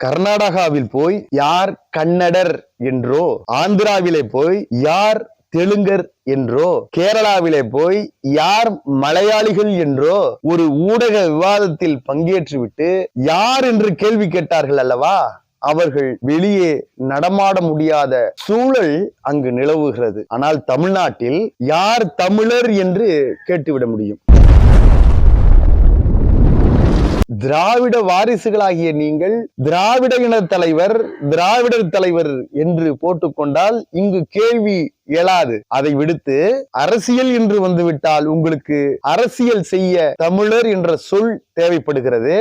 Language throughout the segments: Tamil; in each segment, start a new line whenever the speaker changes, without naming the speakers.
கர்நாடகாவில் போய் யார் கன்னடர் என்றோ ஆந்திராவிலே போய் யார் தெலுங்கர் என்றோ கேரளாவிலே போய் யார் மலையாளிகள் என்றோ ஒரு ஊடக விவாதத்தில் பங்கேற்றுவிட்டு யார் என்று கேள்வி கேட்டார்கள் அல்லவா? அவர்கள் வெளியே நடமாட முடியாத சூழல் அங்கு நிலவுகிறது. ஆனால் தமிழ்நாட்டில் யார் தமிழர் என்று கேட்டுவிட முடியும். திராவிட வாரிசுகளாகிய நீங்கள் திராவிட இன தலைவர் திராவிடர் தலைவர் என்று போட்டுக்கொண்டால் இங்கு கேள்வி இயலாது அதை விடுத்து அரசியல் என்று வந்துவிட்டால் உங்களுக்கு அரசியல் செய்ய தமிழர் என்ற சொல் தேவைப்படுகிறது.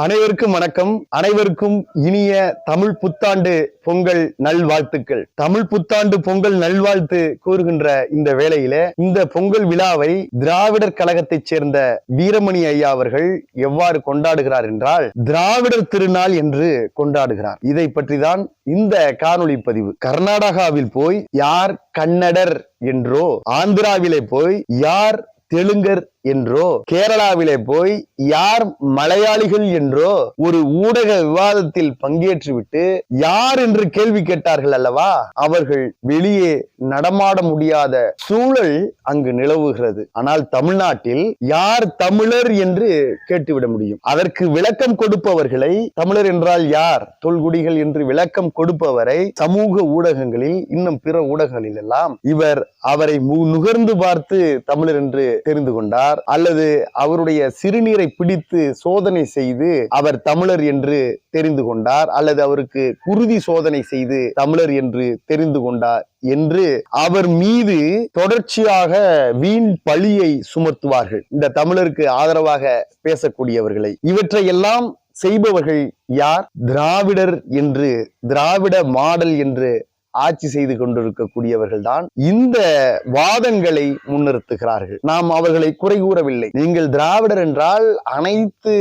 அனைவருக்கும் வணக்கம். அனைவருக்கும் இனிய தமிழ் புத்தாண்டு பொங்கல் நல்வாழ்த்துக்கள். தமிழ் புத்தாண்டு பொங்கல் நல்வாழ்த்து கூறுகின்ற இந்த வேளையில இந்த பொங்கல் விழாவை திராவிடர் கழகத்தைச் சேர்ந்த வீரமணி ஐயா அவர்கள் எவ்வாறு கொண்டாடுகிறார் என்றால் திராவிடர் திருநாள் என்று கொண்டாடுகிறார். இதை பற்றிதான் இந்த காணொளி பதிவு. கர்நாடகாவில் போய் யார் கன்னடர் என்றோ ஆந்திராவிலே போய் யார் தெலுங்கர் என்றோ கேரளாவிலே போய் யார் மலையாளிகள் என்றோ ஒரு ஊடக விவாதத்தில் பங்கேற்றுவிட்டு யார் என்று கேள்வி கேட்டார்கள் அல்லவா? அவர்கள் வெளியே நடமாட முடியாத சூழல் அங்கு நிலவுகிறது. ஆனால் தமிழ்நாட்டில் யார் தமிழர் என்று கேட்டுவிட முடியும். அதற்கு விளக்கம் கொடுப்பவர்களை தமிழர் என்றால் யார்? தொல்குடிகள் என்று விளக்கம் கொடுப்பவரை சமூக ஊடகங்களில் இன்னும் பிற ஊடகங்களில் எல்லாம் இவர் அவரை மு- நுகர்ந்து பார்த்து தமிழர் என்று தெரிந்து கொண்டார். அல்லது அவருடைய சிறுநீரை பிடித்து சோதனை செய்து அவர் தமிழர் என்று தெரிந்து கொண்டார். அல்லது அவருக்கு குருதி சோதனை செய்து தமிழர் என்று தெரிந்து கொண்டார் என்று அவர் மீது தொடர்ச்சியாக வீண் பழியை சுமத்துவார்கள். இந்த தமிழருக்கு ஆதரவாக பேசக்கூடியவர்களை. இவற்றையெல்லாம் செய்பவர்கள் யார்? திராவிடர் என்று திராவிட மாடல் என்று ஆட்சி செய்து கொண்டிருக்கக்கூடியவர்கள் தான் இந்த வாதங்களை முன்னிறுத்துகிறார்கள். நாம் அவர்களை குறை கூறவில்லை. நீங்கள் திராவிடர் என்றால் அனைத்து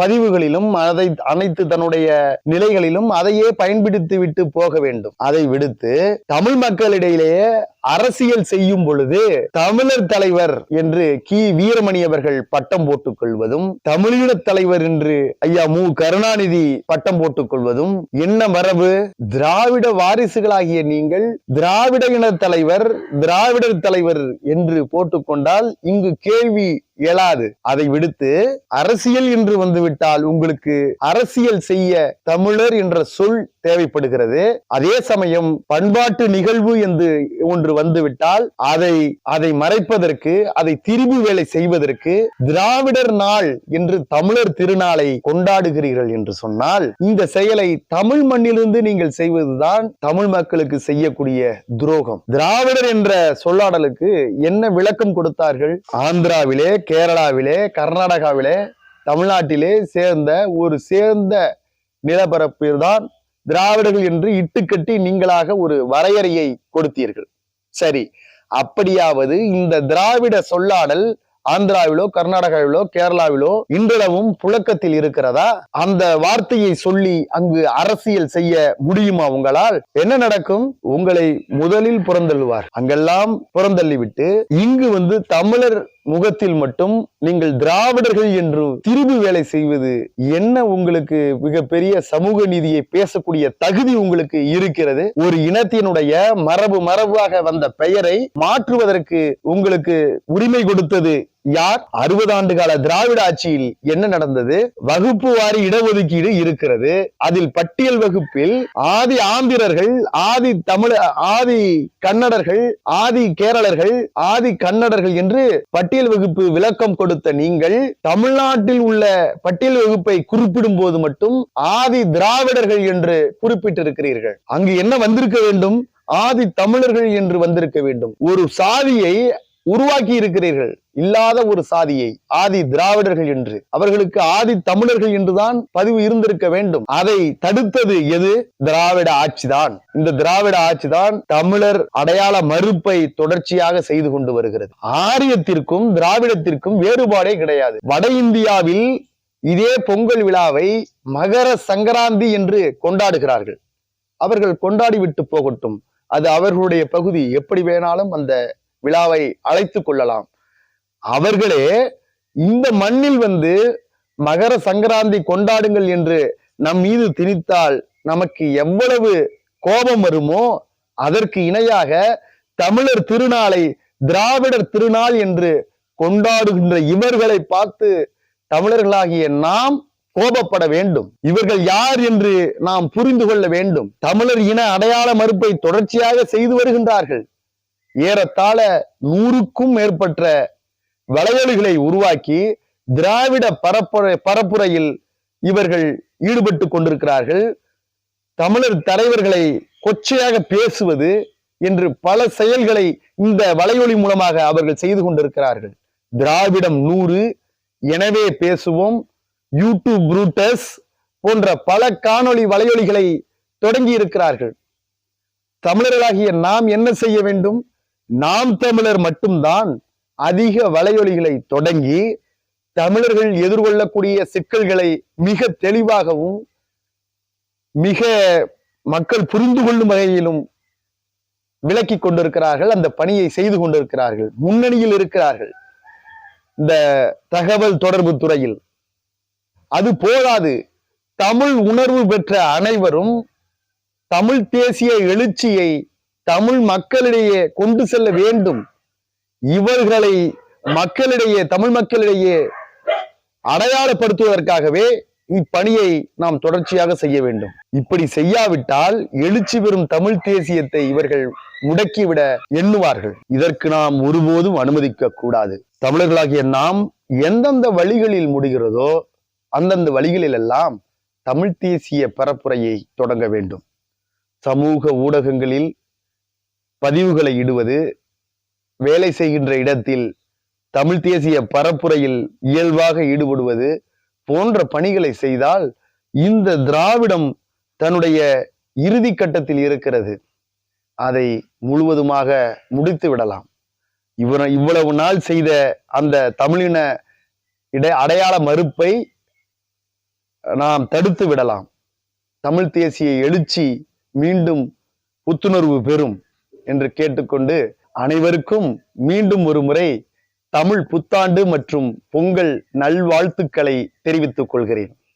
பதிவுகளிலும் அதை அனைத்து தன்னுடைய நிலைகளிலும் அதையே பயன்படுத்தி விட்டு போக வேண்டும். அதை விடுத்து தமிழ் மக்களிடையிலேயே அரசியல் செய்யும் பொழுது தமிழர் தலைவர் என்று கி. வீரமணி அவர்கள் பட்டம் போட்டுக் கொள்வதும் தமிழீழ தலைவர் என்று ஐயா மு. கருணாநிதி பட்டம் போட்டுக் கொள்வதும் என்ன மரபு? திராவிட வாரிசு வாரிசுகளாகிய நீங்கள் திராவிட இன தலைவர் திராவிடர் தலைவர் என்று போட்டுக்கொண்டால் இங்கு கேள்வி இயலாது. அதை விடுத்து அரசியல் என்று வந்துவிட்டால் உங்களுக்கு அரசியல் செய்ய தமிழர் என்ற சொல் தேவைப்படுகிறது. அதே சமயம் பண்பாட்டு நிகழ்வு என்று ஒன்று வந்துவிட்டால் அதை அதை மறைப்பதற்கு அதை திரிபு வேலை செய்வதற்கு திராவிடர் நாள் என்று தமிழர் திருநாளை கொண்டாடுகிறீர்கள் என்று சொன்னால் இந்த செயலை தமிழ் மண்ணிலிருந்து நீங்கள் செய்வதுதான் தமிழ் மக்களுக்கு செய்யக்கூடிய துரோகம். திராவிடர் என்ற சொல்லாடலுக்கு என்ன விளக்கம் கொடுத்தார்கள்? ஆந்திராவிலே கேரளாவிலே கர்நாடகாவிலே தமிழ்நாட்டிலே சேர்ந்த ஒரு சேர்ந்த நிலப்பரப்பில் தான் திராவிடர்கள் என்று இட்டுக்கட்டி நீங்களாக ஒரு வரையறையை கொடுத்தீர்கள். சரி அப்படியாவது இந்த திராவிட சொல்லாடல் ஆந்திராவிலோ கர்நாடகாவிலோ கேரளாவிலோ இன்றளவும் புழக்கத்தில் இருக்கிறதா? அந்த வார்த்தையை சொல்லி அங்கு அரசியல் செய்ய முடியுமா உங்களால்? என்ன நடக்கும்? உங்களை முதலில் புறந்தள்ளுவார். அங்கெல்லாம் புறந்தள்ளிவிட்டு இங்கு வந்து தமிழர் முகத்தில் மட்டும் நீங்கள் திராவிடர்கள் என்று திரிபு வேலை செய்வது என்ன உங்களுக்கு மிகப்பெரிய சமூக நீதியை பேசக்கூடிய தகுதி உங்களுக்கு இருக்கிறது? ஒரு இனத்தினுடைய மரபு மரபாக வந்த பெயரை மாற்றுவதற்கு உங்களுக்கு உரிமை கொடுத்தது யார்? அறுபது ஆண்டு கால திராவிட ஆட்சியில் என்ன நடந்தது? வகுப்பு வாரி இடஒதுக்கீடு இருக்கிறது. அதில் பட்டியல் வகுப்பில் ஆதி ஆந்திரர்கள் ஆதி தமிழ ஆதி கன்னடர்கள் ஆதி கேரளர்கள் ஆதி கன்னடர்கள் என்று பட்டியல் வகுப்பு விளக்கம் கொடுத்த நீங்கள் தமிழ்நாட்டில் உள்ள பட்டியல் வகுப்பை குறிப்பிடும் போது மட்டும் ஆதி திராவிடர்கள் என்று குறிப்பிட்டிருக்கிறீர்கள். அங்கு என்ன வந்திருக்க வேண்டும்? ஆதி தமிழர்கள் என்று வந்திருக்க வேண்டும். ஒரு சாதியை உருவாக்கி இருக்கிறீர்கள். இல்லாத ஒரு சாதியை ஆதி திராவிடர்கள் என்று அவர்களுக்கு ஆதி தமிழர்கள் என்றுதான் பதிவு இருந்திருக்க வேண்டும். அதை தடுத்தது எது? திராவிட ஆட்சிதான். இந்த திராவிட ஆட்சிதான் தமிழர் அடையாள மறுப்பை தொடர்ச்சியாக செய்து கொண்டு வருகிறது. ஆரியத்திற்கும் திராவிடத்திற்கும் வேறுபாடே கிடையாது. வட இந்தியாவில் இதே பொங்கல் விழாவை மகர சங்கராந்தி என்று கொண்டாடுகிறார்கள். அவர்கள் கொண்டாடி விட்டு போகட்டும். அது அவர்களுடைய பகுதி. எப்படி வேணாலும் அந்த விழாவை அழைத்து கொள்ளலாம். அவர்களே இந்த மண்ணில் வந்து மகர சங்கராந்தி கொண்டாடுங்கள் என்று நம் மீது திணித்தால் நமக்கு எவ்வளவு கோபம் வருமோ அதற்கு இணையாக தமிழர் திருநாளை திராவிடர் திருநாள் என்று கொண்டாடுகின்ற இவர்களை பார்த்து தமிழர்களாகிய நாம் கோபப்பட வேண்டும். இவர்கள் யார் என்று நாம் புரிந்து கொள்ள வேண்டும். தமிழர் இன அடையாள மறுப்பை தொடர்ச்சியாக செய்து வருகின்றார்கள். ஏறத்தாழ நூறுக்கும் மேற்பட்ட வளையல்களை உருவாக்கி திராவிட பரப்புரை பரப்புரையில் இவர்கள் ஈடுபட்டு கொண்டிருக்கிறார்கள். தமிழர் தலைவர்களை கொச்சையாக பேசுவது என்று பல செயல்களை இந்த வலையொலி மூலமாக அவர்கள் செய்து கொண்டிருக்கிறார்கள். திராவிடம் நூறு எனவே பேசுவோம். யூடியூப் புரூட்டஸ் போன்ற பல காணொளி வலையொலிகளை தொடங்கி இருக்கிறார்கள். தமிழர்களாகிய நாம் என்ன செய்ய வேண்டும்? நாம் தமிழர் மட்டும்தான். அதிக வலையொலிகளை தொடங்கி தமிழர்கள் எதிர்கொள்ளக்கூடிய சிக்கல்களை மிக தெளிவாகவும் மிக மக்கள் புரிந்து கொள்ளும் வகையிலும் விளக்கி கொண்டிருக்கிறார்கள் அந்த பணியை செய்து கொண்டிருக்கிறார்கள் முன்னணியில் இருக்கிறார்கள். இந்த தகவல் தொடர்பு துறையில். அது போதாது. தமிழ் உணர்வு பெற்ற அனைவரும் தமிழ் தேசிய எழுச்சியை தமிழ் மக்களிடையே கொண்டு செல்ல வேண்டும். இவர்களை மக்களிடையே தமிழ் மக்களிடையே அடையாளப்படுத்துவதற்காகவே இப்பணியை நாம் தொடர்ச்சியாக செய்ய வேண்டும். இப்படி செய்யாவிட்டால் எழுச்சி பெறும் தமிழ் தேசியத்தை இவர்கள் முடக்கிவிட எண்ணுவார்கள். இதற்கு நாம் ஒருபோதும் அனுமதிக்க கூடாது. தமிழர்களாகிய நாம் எந்தெந்த வழிகளில் முடிகிறதோ அந்தந்த வழிகளில் எல்லாம் தமிழ் தேசிய பரப்புரையை தொடங்க வேண்டும். சமூக ஊடகங்களில் பதிவுகளை இடுவது வேலை செய்கின்ற இடத்தில் தமிழ் தேசிய பரப்புரையில் இயல்பாக ஈடுபடுவது போன்ற பணிகளை செய்தால் இந்த திராவிடம் தன்னுடைய இறுதி கட்டத்தில் இருக்கிறது. அதை முழுவதுமாக முடித்து விடலாம். இவர இவ்வளவு நாள் செய்த அந்த தமிழின இட அடையாள மறுப்பை நாம் தடுத்து விடலாம். தமிழ் தேசிய எழுச்சி மீண்டும் புத்துணர்வு பெறும் என்று கேட்டுக்கொண்டு அனைவருக்கும் மீண்டும் ஒரு முறை தமிழ் புத்தாண்டு மற்றும் பொங்கல் நல்வாழ்த்துக்களை தெரிவித்துக் கொள்கிறேன்.